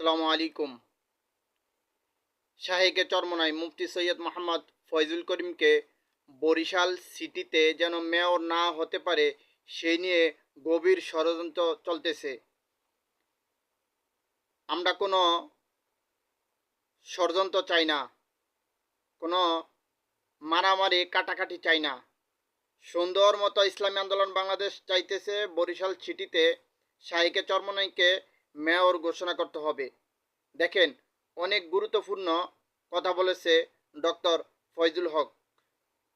আসসালামু আলাইকুম। শাহেকে চরমনাই মুফতি সৈয়দ মোহাম্মদ ফয়জুল করিমকে বরিশাল সিটিতে যেন মেয়র না হতে পারে সেই নিয়ে গভীর ষড়যন্ত্র চলতেছে। আমরা কোনো ষড়যন্ত্র চাই না, কোনো মারামারি, কাটাকাটি চাই না। সুন্দর মতো ইসলামী আন্দোলন বাংলাদেশ চাইতেছে বরিশাল সিটিতে। শাহিকে চরমনাইকে মেয়র ঘোষণা করতে হবে। দেখেন, অনেক গুরুত্বপূর্ণ কথা বলেছে ডক্টর ফয়জুল হক।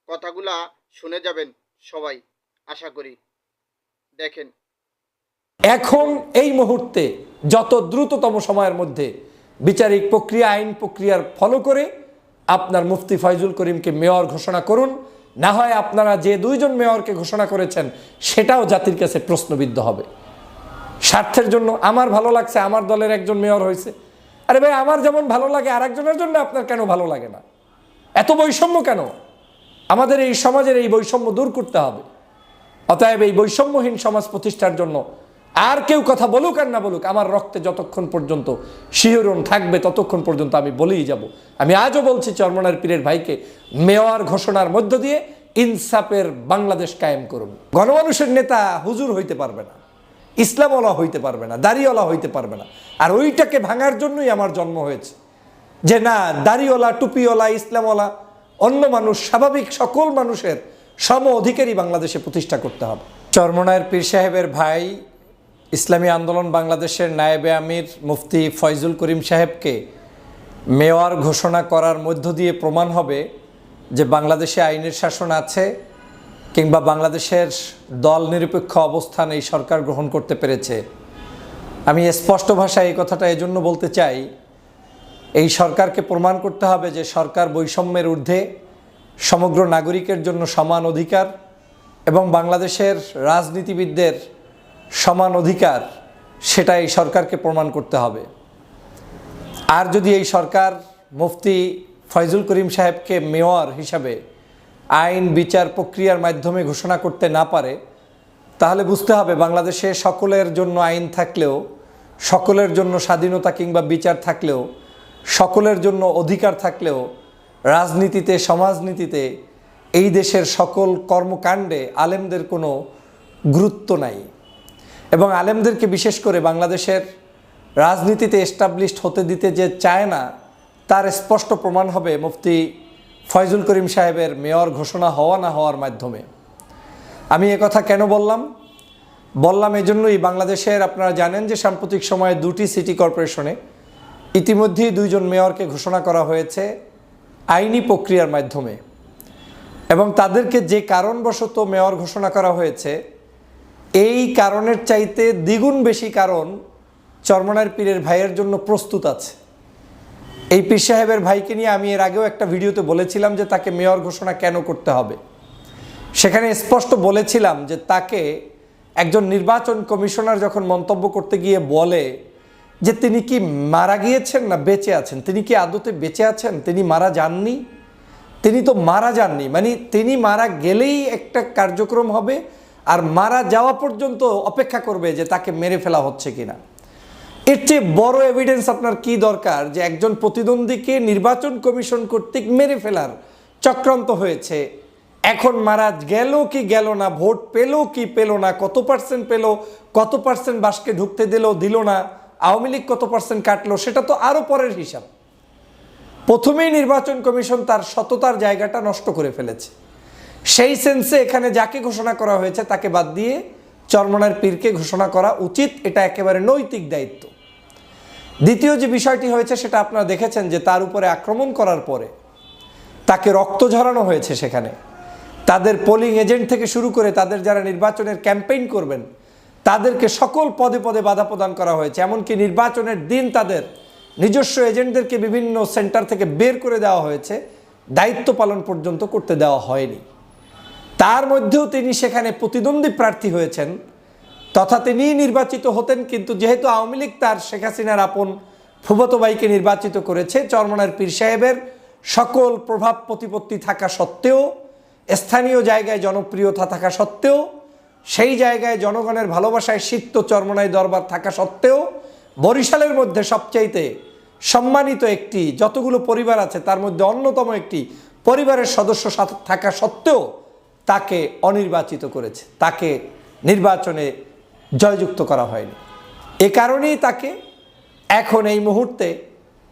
কথাগুলা শুনে যাবেন সবাই, আশা করি। দেখেন। এখন এই মুহূর্তে যত দ্রুততম সময়ের মধ্যে বিচারিক প্রক্রিয়া, আইন প্রক্রিয়ার ফলো করে আপনার মুফতি ফয়জুল করিমকে মেয়র ঘোষণা করুন। না হয় আপনারা যে দুইজন মেয়রকে ঘোষণা করেছেন, সেটাও জাতির কাছে প্রশ্নবিদ্ধ হবে। স্বার্থের জন্য আমার ভালো লাগছে, আমার দলের একজন মেয়র হয়েছে। আরে ভাই, আমার যেমন ভালো লাগে আর একজনের জন্য আপনার কেন ভালো লাগে না? এত বৈষম্য কেন? আমাদের এই সমাজের এই বৈষম্য দূর করতে হবে। অতএব এই বৈষম্যহীন সমাজ প্রতিষ্ঠার জন্য আর কেউ কথা বলুক আর না বলুক, আমার রক্তে যতক্ষণ পর্যন্ত শিহরণ থাকবে ততক্ষণ পর্যন্ত আমি বলেই যাব। আমি আজও বলছি চরমনার পীরের ভাইকে, মেয়র ঘোষণার মধ্য দিয়ে ইনসাফের বাংলাদেশ কায়েম করুন। গণমানুষের নেতা হুজুর হইতে পারবে না। ইসলামওয়ালা হইতে পারবে না, দাড়িওয়ালা হইতে পারবে না। আর ওইটাকে ভাঙার জন্যই আমার জন্ম হয়েছে। যে না, দাড়িওয়ালা, টুপিওয়ালা, ইসলামওয়ালা, অন্য মানুষ, স্বাভাবিক সকল মানুষের সম অধিকারী বাংলাদেশে প্রতিষ্ঠা করতে হবে। চরমনায়ের পীর সাহেবের ভাই ইসলামী আন্দোলন বাংলাদেশের নায়েবে আমির মুফতি ফয়জুল করিম সাহেবকে মেয়র ঘোষণা করার মধ্য দিয়ে প্রমাণ হবে যে বাংলাদেশে আইনের শাসন আছে কিংবা বাংলাদেশের দল নিরপেক্ষ অবস্থান এই সরকার গ্রহণ করতে পেরেছে। আমি স্পষ্ট ভাষায় এই কথাটা এজন্য বলতে চাই, এই সরকারকে প্রমাণ করতে হবে যে সরকার বৈষম্যের ঊর্ধ্বে সমগ্র নাগরিকের জন্য সমান অধিকার এবং বাংলাদেশের রাজনীতিবিদদের সমান অধিকার, সেটা এই সরকারকে প্রমাণ করতে হবে। আর যদি এই সরকার মুফতি ফয়জুল করিম সাহেবকে মেয়র হিসাবে আইন, বিচার প্রক্রিয়ার মাধ্যমে ঘোষণা করতে না পারে, তাহলে বুঝতে হবে বাংলাদেশে সকলের জন্য আইন থাকলেও, সকলের জন্য স্বাধীনতা কিংবা বিচার থাকলেও, সকলের জন্য অধিকার থাকলেও, রাজনীতিতে, সমাজনীতিতে এই দেশের সকল কর্মকাণ্ডে আলেমদের কোনো গুরুত্ব নাই। এবং আলেমদেরকে বিশেষ করে বাংলাদেশের রাজনীতিতে এস্টাবলিশড হতে দিতে যে চায় না, তার স্পষ্ট প্রমাণ হবে মুফতি ফয়জুল করিম সাহেবের মেয়র ঘোষণা হওয়া না হওয়ার মাধ্যমে। আমি কথা কেন বললাম? বললাম এজন্যই বাংলাদেশের আপনারা জানেন যে সাম্প্রতিক সময়ে দুটি সিটি কর্পোরেশনে ইতিমধ্যেই দুইজন মেয়রকে ঘোষণা করা হয়েছে আইনি প্রক্রিয়ার মাধ্যমে। এবং তাদেরকে যে কারণবশত মেয়র ঘোষণা করা হয়েছে, এই কারণের চাইতে দ্বিগুণ বেশি কারণ চরমনার পীরের ভাইয়ের জন্য প্রস্তুত আছে। এই পীর সাহেবের ভাইকে নিয়ে আমি এর আগেও একটা ভিডিওতে বলেছিলাম যে তাকে মেয়র ঘোষণা কেন করতে হবে। সেখানে স্পষ্ট বলেছিলাম যে তাকে একজন নির্বাচন কমিশনার যখন মন্তব্য করতে গিয়ে বলে যে তিনি কি মারা গিয়েছেন না বেঁচে আছেন, তিনি কি আদতে বেঁচে আছেন, তিনি মারা যাননি? তিনি তো মারা যাননি মানে তিনি মারা গেলেই একটা কার্যক্রম হবে আর মারা যাওয়া পর্যন্ত অপেক্ষা করবে যে তাকে মেরে ফেলা হচ্ছে কিনা। এর চেয়ে বড় এভিডেন্স আপনার কি দরকার? যে একজন প্রতিদ্বন্দ্বীকে নির্বাচন কমিশন কর্তৃক মেরে ফেলার চক্রান্ত হয়েছে। এখন মারাজ গেল কি গেল না, ভোট পেল কি পেল না, কত পার্সেন্ট পেল, কত পার্সেন্ট বাসকে ঢুকতে দিল দিল না, আওয়ামী লীগ কত পার্সেন্ট কাটলো, সেটা তো আরও পরের হিসাব। প্রথমেই নির্বাচন কমিশন তার সততার জায়গাটা নষ্ট করে ফেলেছে। সেই সেন্সে এখানে যাকে ঘোষণা করা হয়েছে তাকে বাদ দিয়ে চরমনার পীরকে ঘোষণা করা উচিত, এটা একেবারে নৈতিক দায়িত্ব। দ্বিতীয় যে বিষয়টি হয়েছে, সেটা আপনারা দেখেছেন যে তার উপরে আক্রমণ করার পরে তাকে রক্ত ঝরানো হয়েছে সেখানে। তাদের পোলিং এজেন্ট থেকে শুরু করে তাদের যারা নির্বাচনের ক্যাম্পেইন করবেন, তাদেরকে সকল পদে পদে বাধা প্রদান করা হয়েছে। এমনকি নির্বাচনের দিন তাদের নিজস্ব এজেন্টদেরকে বিভিন্ন সেন্টার থেকে বের করে দেওয়া হয়েছে। দায়িত্ব পালন পর্যন্ত করতে দেওয়া হয়নি। তার মধ্যেও তিনি সেখানে প্রতিদ্বন্দ্বী প্রার্থী হয়েছেন। তথা তিনি নির্বাচিত হতেন, কিন্তু যেহেতু আওয়ামী লীগ তার শেখ হাসিনার আপন ফুবত ভাইকে নির্বাচিত করেছে, চরমনার পীর সাহেবের সকল প্রভাব প্রতিপত্তি থাকা সত্ত্বেও, স্থানীয় জায়গায় জনপ্রিয়তা থাকা সত্ত্বেও, সেই জায়গায় জনগণের ভালোবাসায় সিক্ত চরমনাই দরবার থাকা সত্ত্বেও, বরিশালের মধ্যে সবচাইতে সম্মানিত একটি যতগুলো পরিবার আছে, তার মধ্যে অন্যতম একটি পরিবারের সদস্য থাকা সত্ত্বেও তাকে অনির্বাচিত করেছে, তাকে নির্বাচনে জয়যুক্ত করা হয়নি। এ কারণেই তাকে এখন এই মুহূর্তে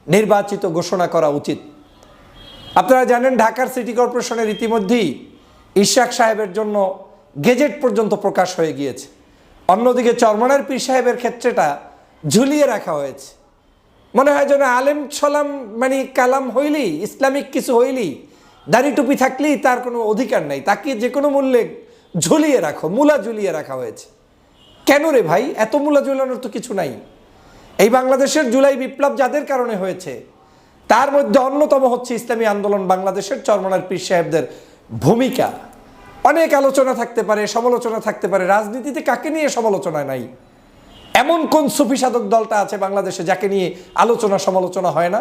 নির্বাচিত ঘোষণা করা উচিত। আপনারা জানেন ঢাকার সিটি কর্পোরেশনের ইতিমধ্যেই ইশাক সাহেবের জন্য গেজেট পর্যন্ত প্রকাশ হয়ে গিয়েছে। অন্যদিকে চরমনার পীর সাহেবের ক্ষেত্রেটা ঝুলিয়ে রাখা হয়েছে। মনে হয় যেন আলেম ছলাম মানে কালাম হইলেই, ইসলামিক কিছু হইলেই, দাড়ি টুপি থাকলেই তার কোনো অধিকার নাই। তাকে যে কোনো মূল্যে ঝুলিয়ে রাখো, মূলা ঝুলিয়ে রাখা হয়েছে। কেন রে ভাই? এত মূলা ঝুলানোর তো কিছু নাই। এই বাংলাদেশের জুলাই বিপ্লব যাদের কারণে হয়েছে, তার মধ্যে অন্যতম হচ্ছে ইসলামী আন্দোলন বাংলাদেশের চরমনার পীর সাহেবদের ভূমিকা। অনেক আলোচনা থাকতে পারে, সমালোচনা থাকতে পারে, রাজনীতিতে কাকে নিয়ে সমালোচনা নাই? এমন কোন সুফি সাধক দলটা আছে বাংলাদেশে যাকে নিয়ে আলোচনা সমালোচনা হয় না?